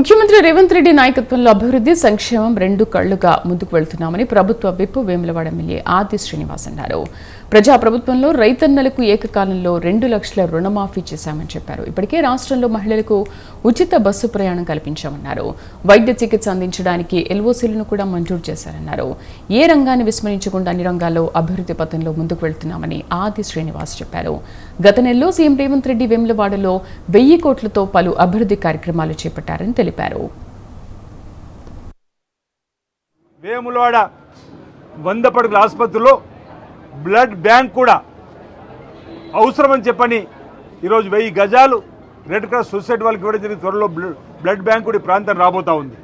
ముఖ్యమంత్రి రేవంత్ రెడ్డి నాయకత్వంలో అభివృద్ధి సంక్షేమం రెండు కళ్ళుగా ముందుకు వెళ్తున్నామని ప్రభుత్వ విప్ వేములవాడ ఎమ్మెల్యే ఆది శ్రీనివాస్ అన్నారు. ప్రజా ప్రభుత్వంలో రైతన్నలకు ఏకకాలంలో రెండు లక్షల రుణమాఫీ చేశామని చెప్పారు. ఇప్పటికే రాష్ట్రంలో మహిళలకు ఉచిత బస్సు ప్రయాణం కల్పించామన్నారు. వైద్య చికిత్స అందించడానికి ఎల్ఓసీలను కూడా మంజూరు చేశారన్నారు. ఏ రంగాన్ని విస్మరించకుండా అన్ని రంగాల్లో అభివృద్ధి పథంలో ముందుకు వెళ్తున్నామని ఆది శ్రీనివాస్ చెప్పారు. గత నెలలో సీఎం రేవంత్ రెడ్డి వేములవాడలో వెయ్యి కోట్లతో పలు అభివృద్ధి కార్యక్రమాలు చేపట్టారని తెలిపారు. వేములవాడ వంద పడుగుల ఆసుపత్రిలో బ్లడ్ బ్యాంక్ కూడా అవసరమని చెప్పని ఈరోజు వెయ్యి గజాలు రెడ్ క్రాస్ సొసైటీ వాళ్ళకి ఇవ్వడం జరిగింది. త్వరలో బ్లడ్ బ్యాంక్ కూడా ఈ ప్రాంతం రాబోతా ఉంది.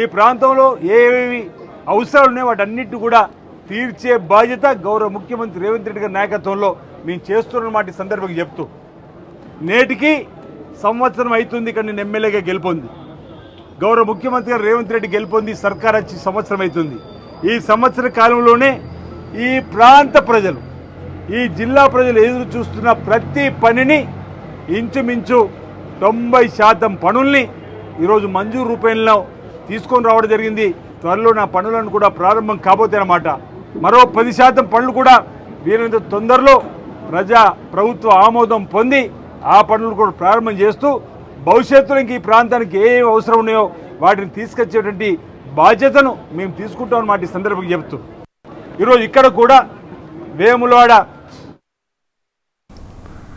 ఈ ప్రాంతంలో ఏవేవి అవసరాలు ఉన్నాయో వాటన్నిటిని కూడా తీర్చే బాధ్యత గౌరవ ముఖ్యమంత్రి రేవంత్ రెడ్డి గారి నాయకత్వంలో మేము చేస్తున్న మాట సందర్భంగా చెప్తూ. నేటికి సంవత్సరం అవుతుంది ఇక్కడ నేను ఎమ్మెల్యేగా గెలుపొంది. గౌరవ ముఖ్యమంత్రి గారు రేవంత్ రెడ్డి గెలుపొంది సర్కార్ వచ్చి సంవత్సరం అవుతుంది. ఈ సంవత్సర కాలంలోనే ఈ ప్రాంత ప్రజలు ఈ జిల్లా ప్రజలు ఎదురు చూస్తున్న ప్రతి పనిని ఇంచుమించు తొంభై శాతం పనుల్ని ఈరోజు మంజూరు రూపంలో తీసుకొని రావడం జరిగింది. త్వరలో నా పనులను కూడా ప్రారంభం కాబోతాయన్నమాట మరో పది శాతం పనులు కూడా వీరంత తొందరలో ప్రజా ప్రభుత్వ ఆమోదం పొంది ఆ పనులు కూడా ప్రారంభం చేస్తూ భవిష్యత్తులో ఇంక ఈ ప్రాంతానికి ఏ అవసరం ఉన్నాయో వాటిని తీసుకొచ్చేటువంటి బాధ్యతను మేము తీసుకుంటామన్నమాట ఈ సందర్భంగా చెప్తూ. ఈరోజు ఇక్కడ కూడా వేములవాడ